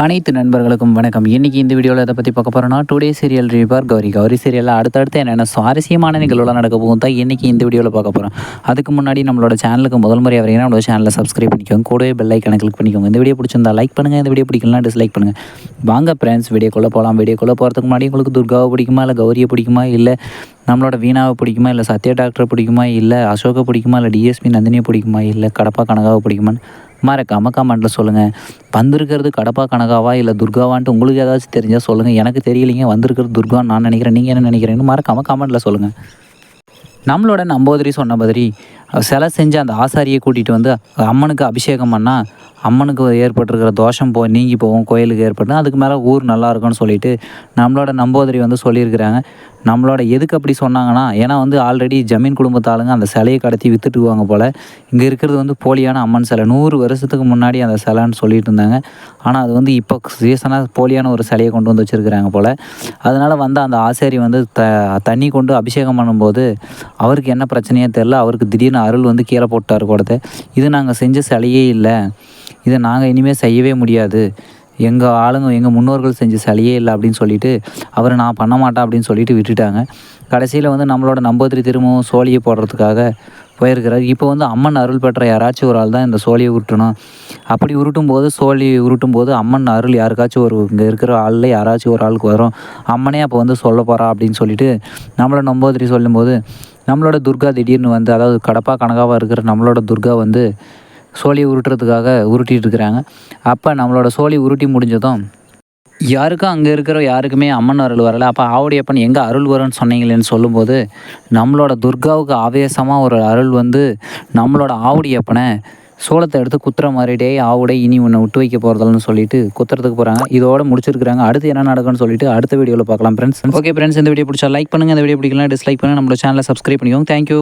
அனைத்து நண்பர்களுக்கும் வணக்கம். இன்றைக்கி இந்த வீடியோவில் இதை பற்றி பார்க்க போகிறோம்னா today serial review Gauri. Gauri சீரியலில் அடுத்தடுத்து என்னென்ன சுவாரஸ்யமான நிகழ்வுலாம் நடக்க போகும் தான் இன்றைக்கி இந்த வீடியோவில் பார்க்க போகிறோம் அதுக்கு முன்னாடி நம்மளோட சேனலுக்கு முதல் முறை வரீங்கன்னா நம்மளோட சேனலை சப்ஸ்கிரைப் பண்ணிக்கோங்க. கூடவே பெல் ஐக்கனை கிளிக் பண்ணிக்கோங்க. இந்த வீடியோ பிடிச்சிருந்தா லைக் பண்ணுங்கள் இந்த வீடியோ பிடிக்கலாம் டிஸ்லைக் பண்ணுங்கள் வாங்க ஃப்ரெண்ட்ஸ் வீடியோக்குள்ளே போகலாம் வீடியோக்குள்ளே போகிறதுக்கு முன்னாடி உங்களுக்கு துர்காவை பிடிக்குமா? இல்லை கௌரியை பிடிக்குமா? இல்லை நம்மளோட வீணாவை பிடிக்குமா? இல்லை சத்யா டாக்டரை பிடிக்குமா? இல்லை அசோகை பிடிக்குமா? இல்லை டிஎஸ்பி நந்தினியை பிடிக்குமா? இல்லை கடப்பா கனகாவை பிடிக்குமான்னு மறக்காமல் கமெண்ட்டில் சொல்லுங்கள் வந்திருக்கிறது கடப்பா கனகாவா இல்லை துர்காவான்ட்டு உங்களுக்கு ஏதாச்சும் தெரிஞ்சால் சொல்லுங்கள் எனக்கு தெரியலைங்க வந்திருக்கிறது துர்கான்னு நான் நினைக்கிறேன். நீங்கள் என்ன நினைக்கிறீங்கன்னு மறக்காமல் கமெண்ட்டில் சொல்லுங்கள் நம்மளோட நம்போதரி சொன்ன மாதிரி சிலை செஞ்சு அந்த ஆசாரியை கூட்டிகிட்டு வந்து அம்மனுக்கு அபிஷேகம் பண்ணால் அம்மனுக்கு ஏற்பட்டிருக்கிற தோஷம் போ நீங்கி போகும் கோயிலுக்கு ஏற்பட்டு அதுக்கு மேலே ஊர் நல்லா இருக்கும்னு சொல்லிட்டு நம்மளோட நம்போதரி வந்து சொல்லியிருக்கிறாங்க. நம்மளோட எதுக்கு அப்படி சொன்னாங்கன்னா ஏன்னா வந்து ஆல்ரெடி ஜமீன் குடும்பத்தாளுங்க அந்த சிலையை கடத்தி வித்துட்டுவாங்க போல். இங்கே இருக்கிறது வந்து போலியான அம்மன் சிலை. நூறு வருஷத்துக்கு முன்னாடி அந்த சிலைன்னு சொல்லிட்டு இருந்தாங்க. ஆனால் அது வந்து இப்போ சீசனாக போலியான ஒரு சிலையை கொண்டு வந்து வச்சுருக்கிறாங்க போல். அதனால் வந்து அந்த ஆசாரி வந்து த தண்ணி கொண்டு அபிஷேகம் பண்ணும்போது அவருக்கு என்ன பிரச்சனையே தெரில அவருக்கு திடீர்னு அருள் வந்து கீழே போட்டார் கூடத்தை. இது நாங்கள் செஞ்ச சிலையே இல்லை. இதை நாங்கள் இனிமேல் செய்யவே முடியாது. எங்கள் ஆளுங்க எங்கள் முன்னோர்கள் செஞ்ச சிலையே இல்லை அப்படின்னு சொல்லிட்டு அவர் நான் பண்ண மாட்டேன் அப்படின்னு சொல்லிட்டு விட்டுட்டாங்க. கடைசியில் வந்து நம்மளோட நம்பூதிரி திரும்பவும் சோழியை போடுறதுக்காக போயிருக்கிறார். இப்போ வந்து அம்மன் அருள் பெற்ற யாராச்சும் ஒரு ஆள் தான் இந்த சோழியை உருட்டணும். அப்படி உருட்டும் போது சோழி உருட்டும் போது அம்மன் அருள் யாருக்காச்சும் ஒரு இங்கே இருக்கிற ஆளில் யாராச்சும் ஒரு ஆளுக்கு வரும். அம்மனே அப்போ வந்து சொல்ல போகிறா அப்படின்னு சொல்லிட்டு நம்மளோட நம்பூதிரி சொல்லும்போது நம்மளோட துர்கா திடீர்னு வந்து அதாவது கடப்பா கனகாவாக இருக்கிற நம்மளோட துர்கா வந்து சோழியை உருட்டுறதுக்காக உருட்டிகிட்டு இருக்கிறாங்க. அப்போ நம்மளோட சோழி உருட்டி முடிஞ்சதும் யாருக்கும் அங்கே இருக்கிற யாருக்குமே அம்மன் அருள் வரலை. அப்போ ஆவுடையப்பன் எங்கே அருள் வரும்னு சொன்னீங்களேன்னு சொல்லும்போது நம்மளோட துர்காவுக்கு ஆவேசமாக ஒரு அருள் வந்து நம்மளோட ஆவுடையப்பனை சோளத்தை எடுத்து குத்துற மாதிரி டே ஆவுடை இனி ஒன்று விட்டு வைக்க போகிறதில்லன்னு சொல்லிட்டு குத்துறதுக்கு போகிறாங்க இதோட முடிச்சிருக்காங்க அடுத்து என்ன நடக்கும்னு சொல்லிட்டு அடுத்த வீடியோவில் பார்க்கலாம் ஃப்ரெண்ட்ஸ் ஓகே ஃப்ரெண்ட்ஸ் இந்த வீடியோ பிடிச்சா லைக் பண்ணுங்கள் இந்த வீடியோ பிடிக்கலாம் டிஸ்லைக் பண்ணுங்கள் நம்மளோட சேனலை சப்ஸ்கிரைப் பண்ணிக்கோங்க. தேங்க்யூ